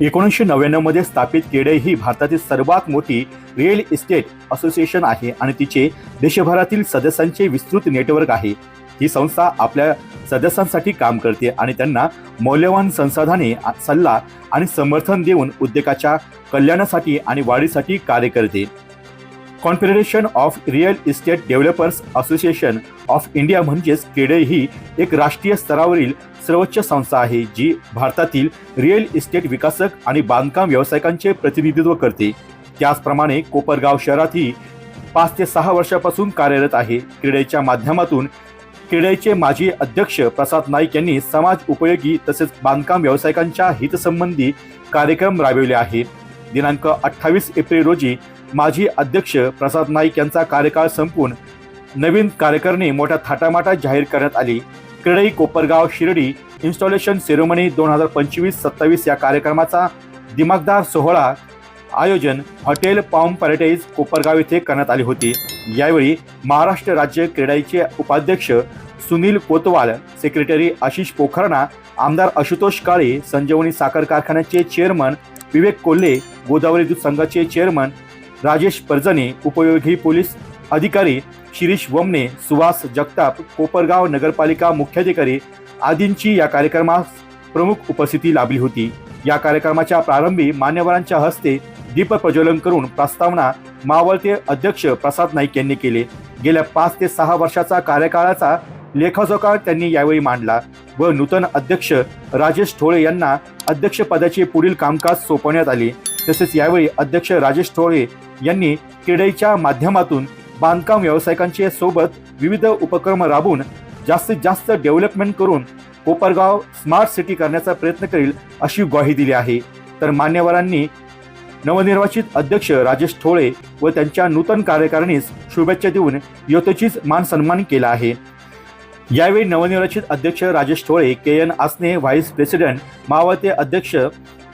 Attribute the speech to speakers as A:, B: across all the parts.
A: एकोणीसशे नव्याण्णवमध्ये स्थापित केडे ही भारतातील सर्वात मोठी रिअल इस्टेट असोसिएशन आहे आणि तिचे देशभरातील सदस्यांचे विस्तृत नेटवर्क आहे. ही संस्था आपल्या सदस्यांसाठी काम करते आणि त्यांना मौल्यवान संसाधने सल्ला आणि समर्थन देऊन उद्योगाच्या कल्याणासाठी आणि वाढीसाठी कार्य करते. Confederation of real estate developers association of India म्हणजेच केडे ही एक राष्ट्रीय स्तरावरील सर्वोच्च संस्था आहे जी भारतातील रिअल इस्टेट विकासक आणि बांधकाम व्यावसायिकांचे प्रतिनिधित्व करते. त्याचप्रमाणे कोपरगाव शहरातही पाच ते सहा वर्षापासून कार्यरत आहे. क्रीडेच्या माध्यमातून क्रीडेचे माजी अध्यक्ष प्रसाद नाईक यांनी समाज उपयोगी तसेच बांधकाम व्यावसायिकांच्या हितसंबंधी कार्यक्रम राबविले आहेत. दिनांक अठ्ठावीस एप्रिल रोजी माजी अध्यक्ष प्रसाद नाईक यांचा कार्यकाळ संपून नवीन कार्यकारिणी मोठ्या थाटामाटात जाहीर करण्यात आली. CREDAI Kopargaon Shirdi installation ceremony दोन हजार पंचवीस सत्तावीस या कार्यक्रमाचा दिमागदार सोहळा आयोजन हॉटेल पाम पॅरेटाईज कोपरगाव येथे करण्यात आली होती. यावेळी महाराष्ट्र राज्य क्रीडाईचे उपाध्यक्ष सुनील कोतवाल सेक्रेटरी आशिष पोखरणा आमदार आशुतोष काळे संजीवनी साखर कारखान्याचे चेअरमन विवेक कोल्हे गोदावरी दूध संघाचे चेअरमन राजेश पर्जने उपयोगी पोलीस अधिकारी शिरीष वमने सुहास जगताप कोपरगाव नगरपालिका मुख्याधिकारी आदींची या कार्यक्रमास प्रमुख उपस्थिती लाभली होती. या कार्यक्रमाच्या प्रारंभी मान्यवरांच्या हस्ते दीप प्रज्वलन करून प्रस्तावना मावळते अध्यक्ष प्रसाद नाईक यांनी केले. गेल्या पाच ते सहा वर्षाचा कार्यकाळाचा लेखाजोखा त्यांनी यावेळी मांडला व नूतन अध्यक्ष राजेश ठोळे यांना अध्यक्षपदाचे पुढील कामकाज सोपवण्यात आले. तसेच यावेळी अध्यक्ष राजेश ठोळे यांनी किडईच्या माध्यमातून बांधकाम व्यावसायिकांचे सोबत विविध उपक्रम राबवून जास्तीत जास्त डेव्हलपमेंट करून कोपरगाव स्मार्ट सिटी करण्याचा प्रयत्न करेल अशी ग्वाही दिली आहे. तर मान्यवरांनी नवनिर्वाचित अध्यक्ष राजेश ठोळे व त्यांच्या नूतन कार्यकारिणीस शुभेच्छा देऊन यथोचित मान सन्मान केला आहे. यावेळी नवनिर्वाचित अध्यक्ष Rajesh Thole K N Asane vice president मावळते अध्यक्ष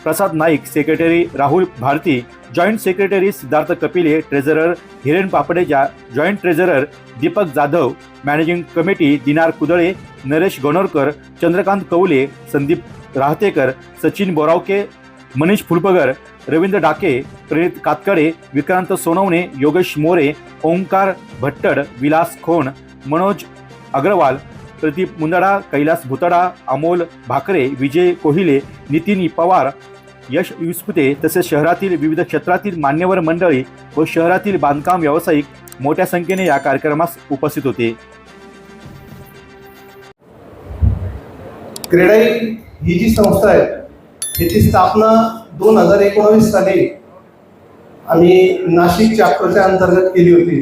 A: Prasad Naik secretary Rahul Bharati joint secretary Siddharth Kapile treasurer Hiren Papdeja joint treasurer Deepak Jadhav managing committee Dinar Kudale Naresh Ganorkar Chandrakant कवले संदीप राहतेकर सचिन बोरावके मनीष फुलपगर रवींद्र डाके प्रणित कातकडे विक्रांत सोनवणे योगेश मोरे ओंकार भट्टड विलास खोण मनोज अग्रवाल प्रदीप मुंदडा कैलास भुतडा अमोल भाकरे विजय कोहिले नितीन पवार यश विस्पुते तसेच शहरातील विविध क्षेत्रातील मान्यवर मंडळी व शहरातील बांधकाम व्यावसायिक मोठ्या संख्येने या कार्यक्रमास उपस्थित होते.
B: क्रेडाई ही जी संस्था आहे याची स्थापना दोन हजार एकोणावीस साली आम्ही नाशिक चॅप्टरच्या अंतर्गत केली होती.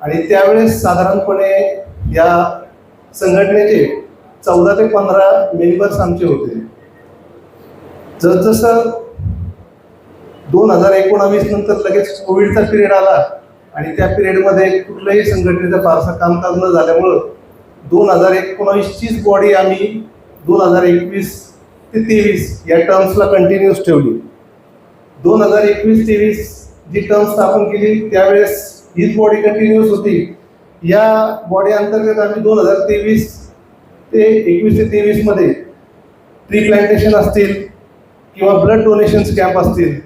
B: आणि त्यावेळेस साधारणपणे या संघटनेचे चौदा ते पंधरा मेंबर्स आमचे होते. जसजसं दोन हजार एकोणावीस नंतर लगेच कोविडचा पिरियड आला आणि त्या पिरियडमध्ये कुठल्याही संघटनेचं फारसं कामकाज न झाल्यामुळं दोन हजार एकोणावीसचीच बॉडी आम्ही दोन हजार एकवीस ते तेवीस या टर्म्सला कंटिन्यूस ठेवली. दोन हजार एकवीस तेवीस जी टर्म स्थापन केली त्यावेळेस हीच बॉडी कंटिन्यूस होती. या बॉडी अंतर्गत आम्ही दोन हजार तेवीस ते एकवीस ते तेवीसमध्ये ट्री प्लांटेशन असतील किंवा ब्लड डोनेशन्स कॅम्प असतील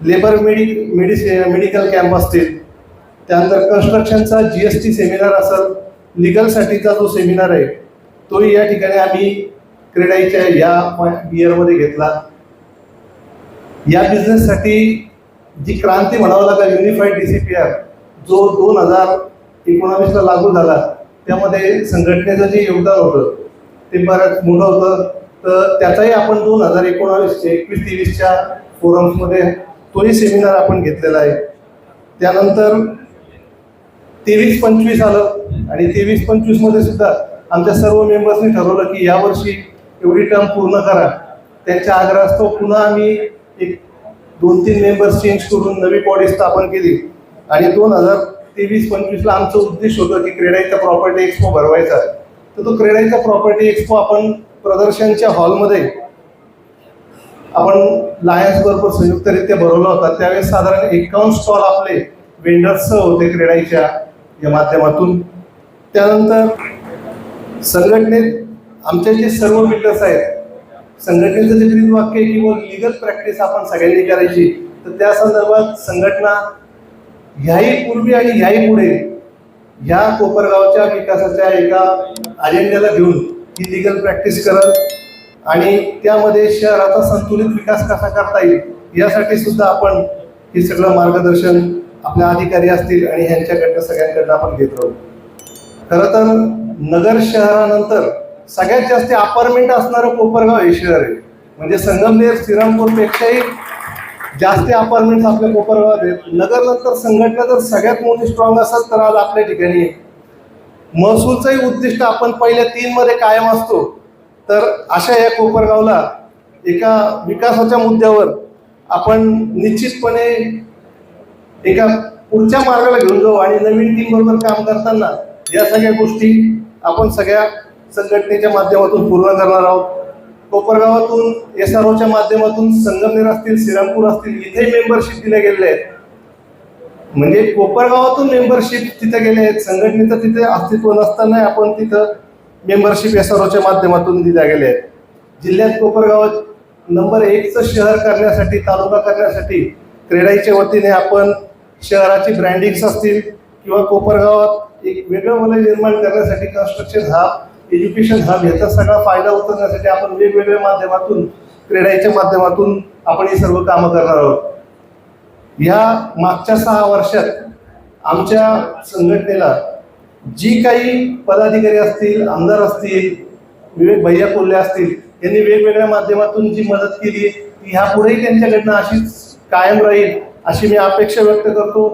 B: labour medi medi medical camp असतील त्यानंतर कन्स्ट्रक्शनचा जी एस टी सेमिनार असेल लिगलसाठीचा जो सेमिनार आहे तोही या ठिकाणी आम्ही क्रेडाईच्या या इयरमध्ये घेतला. या बिझनेससाठी जी क्रांती म्हणावं लागेल unified D C P R जो दोन हजार एकोणावीसला लागू झाला त्यामध्ये संघटनेचं जे योगदान होतं ते बऱ्याच मोठं होतं. तर त्याचाही आपण दोन हजार एकोणावीसचे एकवीस तेवीसच्या फोरम्समध्ये तोही सेमिनार आपण घेतलेला आहे. त्यानंतर तेवीस पंचवीस आलं आणि तेवीस पंचवीसमध्ये सुद्धा आमच्या सर्व मेंबर्सनी ठरवलं की यावर्षी एवढी टर्म पूर्ण करा. त्यांच्या आग्रहास्तव पुन्हा आम्ही एक दोन तीन मेंबर्स चेंज करून नवी बॉडी स्थापन केली. आणि दोन हजार तेवीस पंचवीसला आमचं उद्देश होतं की क्रेडाईचा प्रॉपर्टी एक्सपो भरवायचा तर तो क्रेडाईचा प्रॉपर्टी एक्सपो आपण प्रदर्शनच्या हॉलमध्ये आपण लायन्स बरोबर संयुक्तरित्या भरवला होता. त्यावेळेस साधारण एकावन्न स्टॉल आपले वेंडर्ससह होते क्रीडाईच्या या माध्यमातून. त्यानंतर संघटनेत आमचे जे सर्व बिल्डर्स आहेत संघटनेचं जे ब्रीद वाक्य आहे किंवा लिगल प्रॅक्टिस आपण सगळ्यांनी करायची तर त्या संदर्भात संघटना ह्याही पूर्वी आणि ह्याही पुढे ह्या कोपरगावच्या विकासाच्या एका अजेंड्याला घेऊन ही लिगल प्रॅक्टिस करत आणि त्यामध्ये शहराचा संतुलित विकास कसा करता येईल यासाठी सुद्धा आपण हे सगळं मार्गदर्शन आपल्या अधिकारी असतील आणि ह्यांच्याकडनं सगळ्यांकडनं आपण घेत राहू खरं तर नगर शहरानंतर सगळ्यात जास्त अपार्टमेंट असणारं कोपरगाव हे शहर आहे म्हणजे संगमनेर श्रीरामपूरपेक्षाही जास्त अपार्टमेंट्स आपल्या कोपरगावात आहेत नगरनंतर संघटना जर सगळ्यात मोठी स्ट्रॉंग असेल तर आज आपल्या ठिकाणी आहे. महसूलचंही उद्दिष्ट आपण पहिल्या तीनमध्ये कायम असतो. तर अशा या कोपरगावला एका विकासाच्या मुद्द्यावर आपण निश्चितपणे एका पुढच्या मार्गाला घेऊन जाऊ आणि नवीन टीम बरोबर काम करताना या सगळ्या गोष्टी आपण सगळ्या संघटनेच्या माध्यमातून पूर्ण करणार आहोत. कोपरगावातून एस आर ओच्या माध्यमातून संगमनेर असतील श्रीरामपूर असतील इथे मेंबरशिप दिल्या गेलेल्या आहेत. म्हणजे कोपरगावातून मेंबरशिप तिथे गेले आहेत. संघटनेचं तिथे अस्तित्व नसताना आपण तिथं मेंबरशिप एस आर ओच्या माध्यमातून दिल्या गेल्या आहेत. जिल्ह्यात कोपरगावात नंबर एकचं शहर करण्यासाठी तालुका करण्यासाठी क्रेडाईच्या वतीने आपण शहराची ब्रँडिंग्स असतील किंवा कोपरगावात एक वेगळं वलय निर्माण करण्यासाठी कन्स्ट्रक्शन हब एज्युकेशन हब याचा सगळा फायदा उतरण्यासाठी आपण वेगवेगळ्या माध्यमातून क्रेडाईच्या माध्यमातून आपण ही सर्व कामं करणार आहोत. या मागच्या सहा वर्षात आमच्या संघटनेला जी काही पदाधिकारी असतील आमदार असतील विवेक भैया कोल्हे असतील यांनी वेगवेगळ्या माध्यमातून जी मदत केली ती ह्यापुढेही त्यांच्याकडनं अशीच कायम राहील अशी मी अपेक्षा व्यक्त करतो.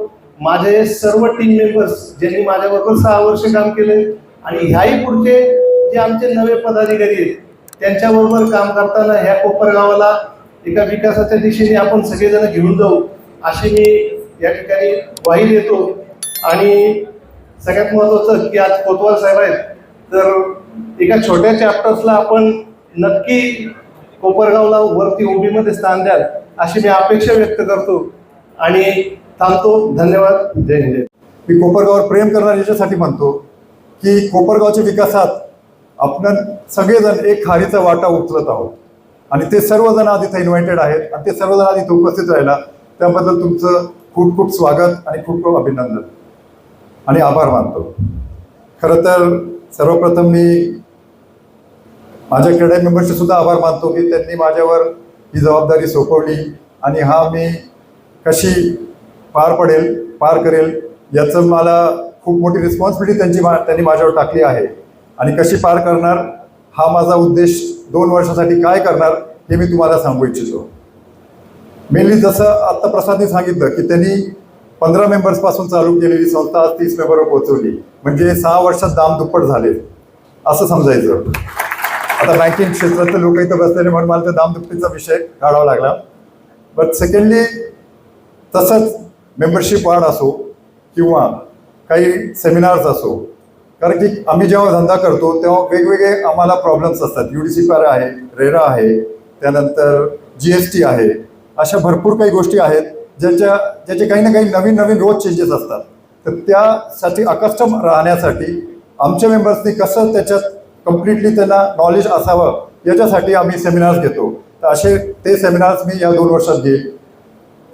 B: माझे सर्व टीम मेंबर्स ज्यांनी माझ्याबरोबर सहा वर्ष काम केले आणि ह्याही पुढचे जे आमचे नवे पदाधिकारी आहेत त्यांच्याबरोबर काम करताना ह्या कोपरगावाला एका विकासाच्या दिशेने आपण सगळेजण घेऊन जाऊ. अशी मी या ठिकाणी ग्वाही देतो आणि सगळ्यात महत्वाचं की आज कोतवाल साहेब आहेत. तर एका छोट्या चॅप्टर्सला आपण नक्की कोपरगावला वरती उभीमध्ये स्थान द्याल अशी मी अपेक्षा व्यक्त करतो. आणि थांबतो. धन्यवाद. जय हिंद.
C: मी कोपरगाववर प्रेम करणार याच्यासाठी म्हणतो की कोपरगावच्या विकासात आपण सगळेजण एक खारीचा वाटा उचलत आहोत. आणि ते सर्वजण आज इथं इन्व्हायटेड आहेत आणि ते सर्वजण आज इथं उपस्थित राहिला. त्याबद्दल तुमचं खूप खूप स्वागत आणि खूप खूप अभिनंदन. आणि आभार मानतो. खरं तर सर्वप्रथम मी माझ्या क्रीडा मेंबरचे सुद्धा आभार मानतो की त्यांनी माझ्यावर ही जबाबदारी सोपवली आणि हा मी कशी पार पडेल पार करेल याचं मला खूप मोठी रिस्पॉन्सिबिलिटी त्यांची मा त्यांनी माझ्यावर टाकली आहे. आणि कशी पार करणार हा माझा उद्देश दोन वर्षासाठी काय करणार हे मी तुम्हाला सांगू इच्छितो. मेनली जसं आत्ता प्रसादने सांगितलं की त्यांनी पंधरा मेंबर्सपासून चालू केलेली संस्था आज तीस मेंबरवर पोहोचवली. म्हणजे सहा वर्षात दाम दुप्पट झाले. असं समजायचं. आता बँकिंग क्षेत्रातले लोक इथं बसलेले म्हणून मला त्या दामदुप्पटीचा विषय काढावा लागला. बट सेकंडली तसंच मेंबरशिप वाढ असो किंवा काही सेमिनार्स असो कारण की आम्ही जेव्हा धंदा करतो तेव्हा वेगवेगळे आम्हाला प्रॉब्लेम्स असतात. U D C P R आहे रेरा आहे त्यानंतर जी एस टी आहे अशा भरपूर काही गोष्टी आहेत ज्याच्या ज्याचे काही ना काही नवीन नवीन रोज चेंजेस असतात. तर त्यासाठी अकस्टम राहण्यासाठी आमच्या मेंबर्सनी कसं त्याच्यात कम्प्लिटली त्यांना नॉलेज असावं याच्यासाठी आम्ही सेमिनार्स घेतो. तर असे ते सेमिनार्स मी या दोन वर्षात घेईन.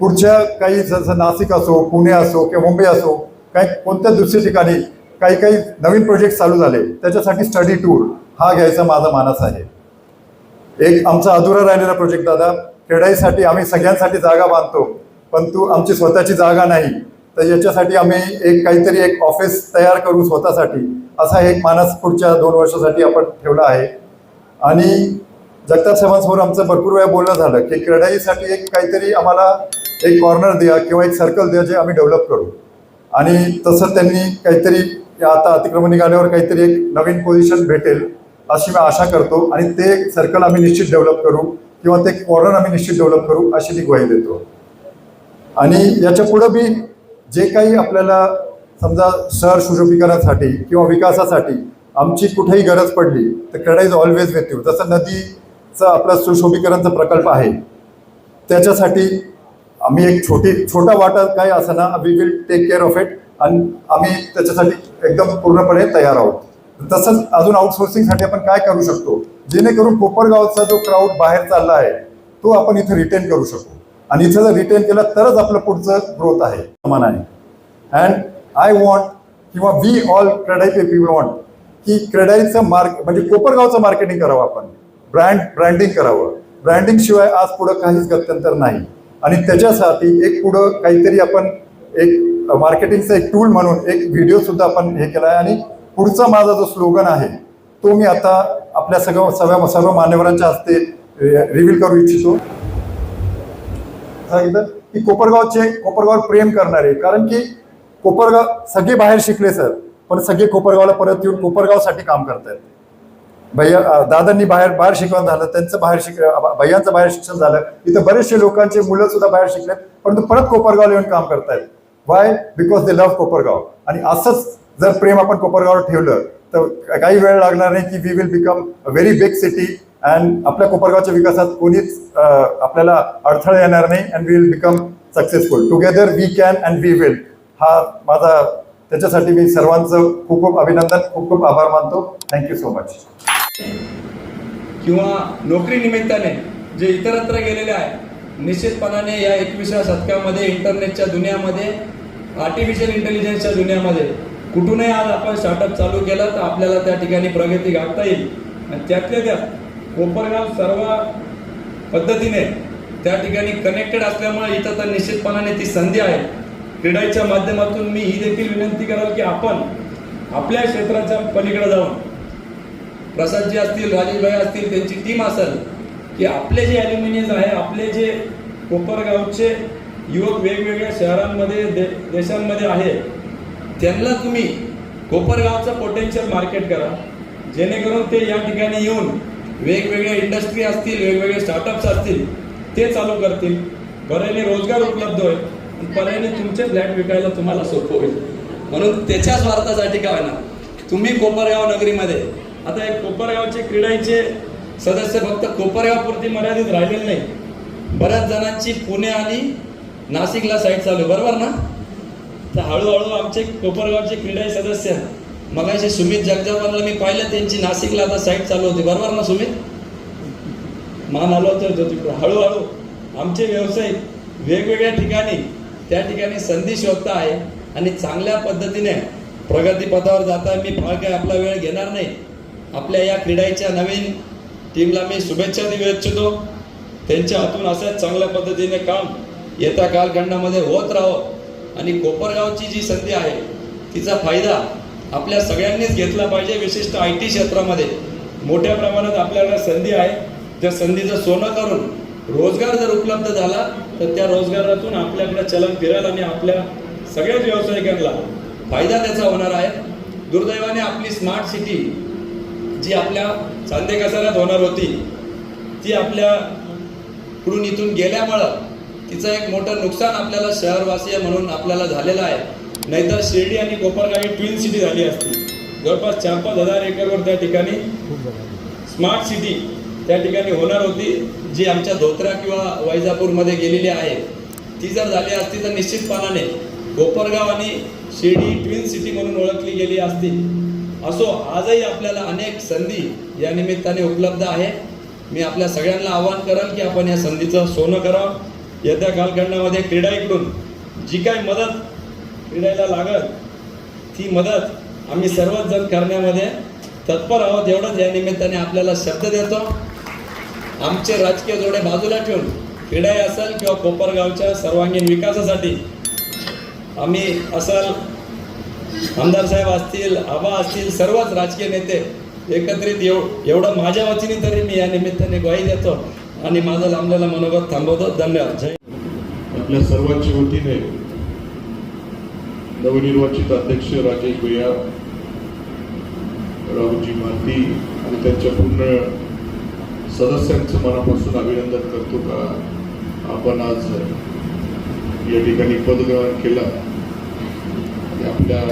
C: पुढच्या काही जसं नाशिक असो पुणे असो किंवा मुंबई असो काही कोणत्या दुसऱ्या ठिकाणी काही काही नवीन प्रोजेक्ट चालू झाले त्याच्यासाठी स्टडी टूर हा घ्यायचा माझा मानस आहे. एक आमचा अधुरा राहिलेला प्रोजेक्ट दादा क्रीडाईसाठी आम्ही सगळ्यांसाठी जागा बांधतो परंतु आमची स्वतःची जागा नाही. तर याच्यासाठी आम्ही एक काहीतरी एक ऑफिस तयार करू स्वतःसाठी. असा एक मानस पुढच्या दोन वर्षासाठी आपण ठेवला आहे. आणि जगताप साहेबांसमोर आमचं भरपूर वेळा बोलणं झालं की क्रीडाईसाठी एक काहीतरी आम्हाला एक कॉर्नर द्या किंवा एक सर्कल द्या जे आम्ही डेव्हलप करू. आणि तसं त्यांनी काहीतरी आता अतिक्रमण निघाल्यावर काहीतरी एक नवीन पोझिशन भेटेल अशी मी आशा करतो आणि ते सर्कल आम्ही निश्चित डेव्हलप करू. किंवा ते कॉर्नर आम्ही निश्चित डेव्हलप करू अशी मी ग्वाही देतो. आणि याच्या पुढं बी जे काही आपल्याला समजा शहर सुशोभीकरणासाठी किंवा विकासासाठी आमची कुठेही गरज पडली तर CREDAI is always with you. जसं नदीचं आपला सुशोभीकरणचा प्रकल्प आहे त्याच्यासाठी आम्ही एक छोटी छोटा वाटा काय असं ना we will take care of it आणि आम्ही त्याच्यासाठी एकदम पूर्णपणे तयार आहोत. तसंच अजून आउटसोर्सिंगसाठी आपण काय करू शकतो? जेणेकरून कोपरगावचा जो क्राऊड बाहेर चालला आहे तो आपण इथं रिटेन करू शकू. आणि इथं जर रिटेन केलं तरच आपलं पुढचं ग्रोथ आहे. समान आहे. अँड आय वॉन्ट किंवा we all CREDAI people want की क्रेडाईचं मार्क म्हणजे कोपरगावचं मार्केटिंग करावं आपण. ब्रँड ब्रँडिंग करावं. ब्रँडिंग शिवाय आज पुढं काहीच गत्यंतर नाही. आणि त्याच्यासाठी एक पुढं काहीतरी आपण एक मार्केटिंगचं एक टूल म्हणून एक व्हिडिओ सुद्धा आपण हे केला आहे आणि पुढचा माझा जो स्लोगन आहे तो मी आता आपल्या सगळं सर्व सर्व मान्यवरांच्या हस्ते रिव्हील करू इच्छितो. सांगितलं? की कोपरगावचे कोपरगाव प्रेम करणारे कारण की कोपरगाव सगळे बाहेर शिकले सर पण सगळे कोपरगावला परत येऊन कोपरगावसाठी काम करतायत. भैया दादांनी बाहेर बाहेर शिकवण झालं त्यांचं बाहेर शिक भैयांचं बाहेर शिक्षण झालं इथं बरेचसे लोकांचे मुलं सुद्धा बाहेर शिकलेत परंतु परत कोपरगावला येऊन काम करतायत. Why because they love Kopargaon. आणि असंच जर प्रेम आपण कोपरगाववर ठेवलं तर काही वेळ लागणार नाही की we will become a very big city and आपल्या कोपरगावच्या विकासात कोणीच आपल्याला अडथळा येणार नाही and we will become successful together we can and we will हा माझा त्याच्यासाठी मी सर्वांचं खूप खूप अभिनंदन खूप खूप आभार मानतो. थँक्यू सो मच
D: किंवा नोकरी निमित्ताने जे इतरत्र गेलेले आहे निश्चितपणाने या एकविसाव्या शतकामध्ये इंटरनेटच्या दुनियामध्ये आर्टिफिशियल इंटेलिजन्सच्या दुनियामध्ये कुठूनही आज आपण स्टार्टअप चालू केलं तर आपल्याला त्या ठिकाणी प्रगती गाठता येईल. आणि त्यातल्या त्यात कोपरगाव सर्व पद्धतीने त्या ठिकाणी कनेक्टेड असल्यामुळे इथं तर निश्चितपणाने ती संधी आहे. क्रीडाईच्या माध्यमातून मी ही देखील विनंती कराल की आपण आपल्या क्षेत्राच्या पलीकडे जाऊन प्रसादजी असतील राजेशभाई असतील त्यांची टीम असेल की आपले जे ॲल्युमिनियम आहे आपले जे कोपरगावचे युवक वेगवेगळ्या शहरांमध्ये दे देशांमध्ये आहे त्यांना तुम्ही कोपरगावचं पोटेन्शियल मार्केट करा. जेणेकरून ते या ठिकाणी येऊन वेगवेगळ्या इंडस्ट्री असतील वेगवेगळे स्टार्टअप्स असतील ते चालू करतील. बऱ्याने रोजगार उपलब्ध होईल आणि तुमचे फ्लॅट विकायला तुम्हाला सोपं होईल. म्हणून त्याच्या स्वार्थासाठी काय ना तुम्ही कोपरगाव नगरीमध्ये आता एक कोपरगावचे क्रीडाईचे सदस्य फक्त कोपरगावपुरती मर्यादित राहिलेले नाही. बऱ्याच जणांची पुणे आणि नाशिकला साईट चालू आहे, बरोबर ना? तर हळूहळू आमचे कोपरगावचे क्रीडाई सदस्य मग असे सुमित जगजापानला मी पाहिलं त्यांची नाशिकला आता साईट चालू होती. बरोबर ना सुमित? मान आलो होतो तिकडे. हळूहळू आमचे व्यावसायिक वेगवेगळ्या ठिकाणी त्या ठिकाणी संधी शोधता आहे आणि चांगल्या पद्धतीने प्रगतीपथावर जाता मी फार काय आपला वेळ घेणार नाही. आपल्या या क्रीडाईच्या नवीन टीमला मी शुभेच्छा देऊ इच्छितो. त्यांच्या हातून असंच चांगल्या पद्धतीने काम येत्या कालखंडामध्ये होत राहो. आणि कोपरगावची जी संधी आहे तिचा फायदा आपल्या सगळ्यांनीच घेतला पाहिजे विशिष्ट आय टी क्षेत्रामध्ये. मोठ्या प्रमाणात आपल्याला संधी आहे. त्या संधीचं सोनं करून रोजगार जर उपलब्ध झाला तर त्या रोजगारातून आपल्याकडे चलन फिरेल आणि आपल्या सगळ्याच व्यावसायिकांना फायदा त्याचा होणार आहे. दुर्दैवाने आपली स्मार्ट सिटी जी आपल्या चांदे कसाऱ्यात होणार होती ती आपल्याकडून इथून गेल्यामुळं तिचं एक मोठं नुकसान आपल्याला शहरवासीय म्हणून आपल्याला झालेलं आहे. नाहीतर शिर्डी आणि कोपरगावी ही ट्विन सिटी झाली असती. जवळपास चार पाच हजार एकरवर त्या ठिकाणी स्मार्ट सिटी त्या ठिकाणी होणार होती जी आमच्या धोत्रा किंवा वैजापूरमध्ये गेलेली आहे. ती जर झाली असती तर निश्चितपणाने कोपरगाव आणि शिर्डी ट्विन सिटी म्हणून ओळखली गेली असती. असो आजही आपल्याला अनेक संधी या निमित्ताने उपलब्ध आहे. मी आपल्या सगळ्यांना आवाहन करेन की आपण या संधीचं सोनं करावं. येत्या कालखंडामध्ये क्रीडा इकडून जी काय मदत क्रीडायला लागत ती मदत आम्ही सर्वच जण करण्यामध्ये तत्पर आहोत. एवढंच या निमित्ताने आपल्याला शब्द देतो. आमचे राजकीय जोडे बाजूला ठेवून क्रीडाई असेल किंवा कोपरगावच्या सर्वांगीण विकासासाठी आम्ही असाल आमदार साहेब असतील आबा असतील सर्वच राजकीय नेते एकत्रित एव एवढं माझ्या वतीने तरी मी या निमित्ताने ग्वाही देतो. आणि माझा लांबलेला मनोगत थांबवतो. धन्यवाद. जय
E: आपल्या सर्वांच्या वतीने नवनिर्वाचित अध्यक्ष राजेश भैया राहुलजी माती आणि त्यांच्या पूर्ण सदस्यांचं मनापासून अभिनंदन करतो का? आपण आज या ठिकाणी पदग्रहण केलं. आणि आपल्या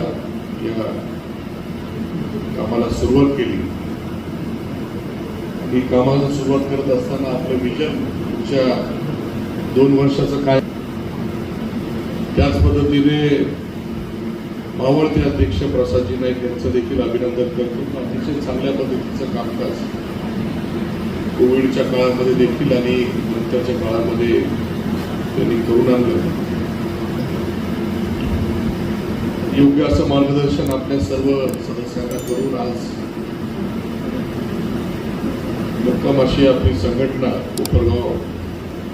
E: या कामाला सुरुवात केली. ही कामाला सुरुवात करत असताना आपलं विजनच्या पुढच्या दोन वर्षाचं काय? त्याच पद्धतीने मावळते अध्यक्ष प्रसादजी नाईक यांचं देखील अभिनंदन करतो. अतिशय चांगल्या पद्धतीचं कामकाज कोविडच्या काळामध्ये देखील आणि नंतरच्या काळामध्ये त्यांनी करून आणलं. योग्य असं मार्गदर्शन आपल्या सर्व सदस्यांना करून आज भक्कम अशी आपली संघटना कोपरगाव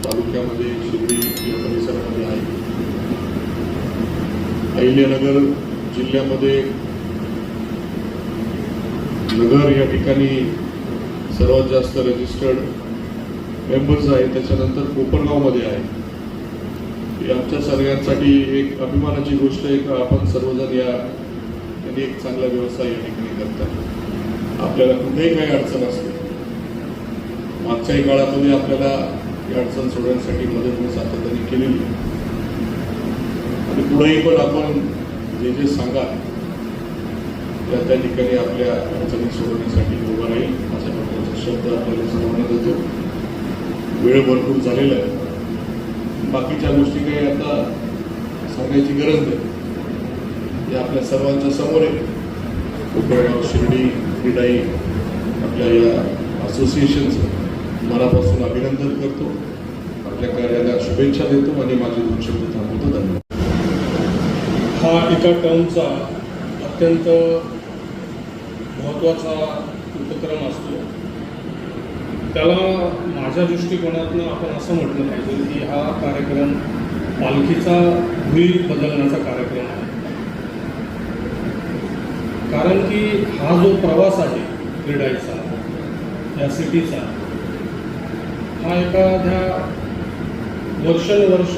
E: तालुक्यामध्ये शिर्डी या परिसरामध्ये आहे. अहिल्यानगर जिल्ह्यामध्ये नगर या ठिकाणी सर्वात जास्त रजिस्टर्ड मेंबर्स आहेत. त्याच्यानंतर कोपरगावमध्ये आहे. ही आमच्या सगळ्यांसाठी एक अभिमानाची गोष्ट आहे का आपण सर्वजण या त्यांनी एक चांगला व्यवसाय या ठिकाणी करतात. आपल्याला कुठेही काही अडचण असते मागच्याही काळामध्ये आपल्याला ही अडचण सोडवण्यासाठी मदत मी सातत्याने केलेली आणि पुढेही पण आपण जे जे सांगाल त्या त्या ठिकाणी आपल्या अडचणी सोडवण्यासाठी उभा राहील. अशा प्रकारचा शब्द आपल्याला सर्वांना येतो वेळ भरपूर झालेला आहे. बाकीच्या गोष्टी काही आता सांगायची गरज नाही. हे आपल्या सर्वांच्या समोर आहे. कोपरगाव शिर्डी क्रीडाई आपल्या या असोसिएशनचं मनापासून अभिनंदन करतो. आपल्या कार्याला शुभेच्छा देतो आणि माझे दोन शब्द थांबवतो धन्यवाद
F: हा एका टर्मचा अत्यंत महत्त्वाचा उपक्रम असतो. त्याला माझ्या दृष्टिकोनातून आपण असं म्हटलं पाहिजे की हा कार्यक्रम पालखीचा भुई बदलण्याचा कार्यक्रम आहे. कारण की हा जो प्रवास आहे क्रीडाईचा या सिटीचा हा एखाद्या वर्षानुवर्ष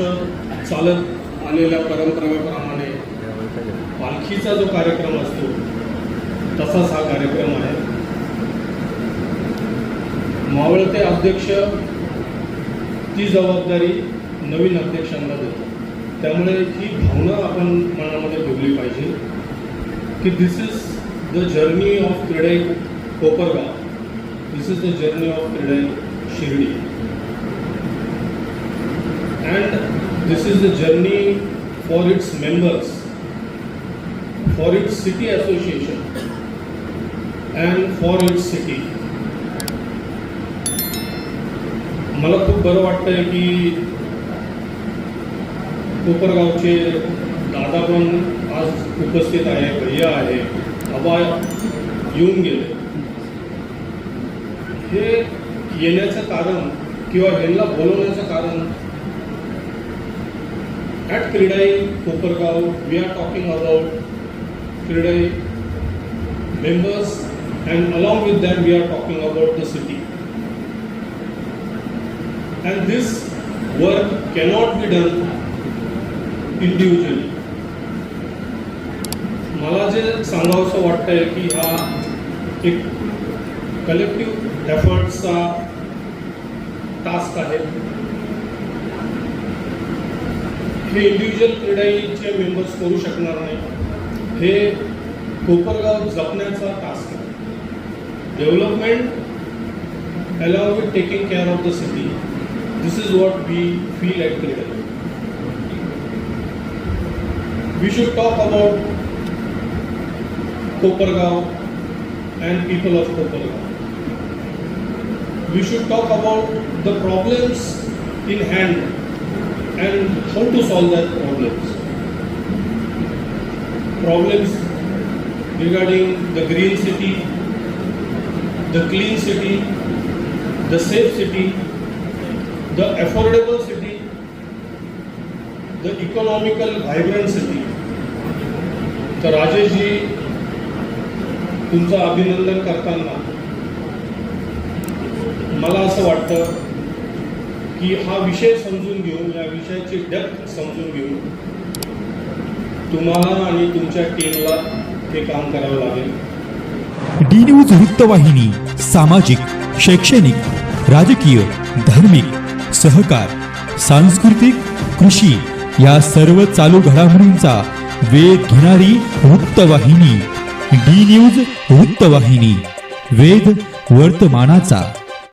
F: चालत आलेल्या परंपरेप्रमाणे पालखीचा जो कार्यक्रम असतो तसाच हा कार्यक्रम आहे. मावळते अध्यक्ष ती जबाबदारी नवीन अध्यक्षांना देतो. त्यामुळे ही भावना आपण मनामध्ये ठेवली पाहिजे की this is the journey of CREDAI Kopargaon this is the journey of CREDAI Shirdi and this is the journey for its members, for its city association, and for its city. मला खूप बरं वाटतंय की कोपरगावचे दादा पण आज उपस्थित आहे भैया आहे आबा येऊन गेले हे येण्याचं कारण किंवा ह्यांना बोलवण्याचं कारण At Kridai, Kopargaon, we are talking about Kridai members and along with them we are talking about the city. And this work cannot be done individually. मला जे सांगावंसं वाटतंय की हा एक कलेक्टिव्ह एफर्ट्सचा टास्क आहे हे इंडिव्हिज्युअल क्रीडाईचे मेंबर्स करू शकणार नाही. हे कोपरगाव जपण्याचा टास्क आहे. Development along with taking care of the city this is what we feel at CREDAI we should talk about Kopargaon and people of Kopargaon we should talk about the problems in hand and how to solve that problems. Problems regarding the green city, the clean city, the safe city, the affordable city, the economical vibrant city. तर राजेशजी तुमचं अभिनंदन करताना मला असं वाटतं की हा विषय समजून घेऊन या विषयाची डेप्थ समजून घेऊन तुम्हाला आणि तुमच्या टीमला हे काम करावं लागेल.
G: डी न्यूज वृत्तवाहिनी सामाजिक शैक्षणिक राजकीय धार्मिक सहकार सांस्कृतिक कृषी या सर्व चालू घडामोडींचा वेध घेणारी वृत्तवाहिनी डी न्यूज वृत्तवाहिनी वेध वर्तमानाचा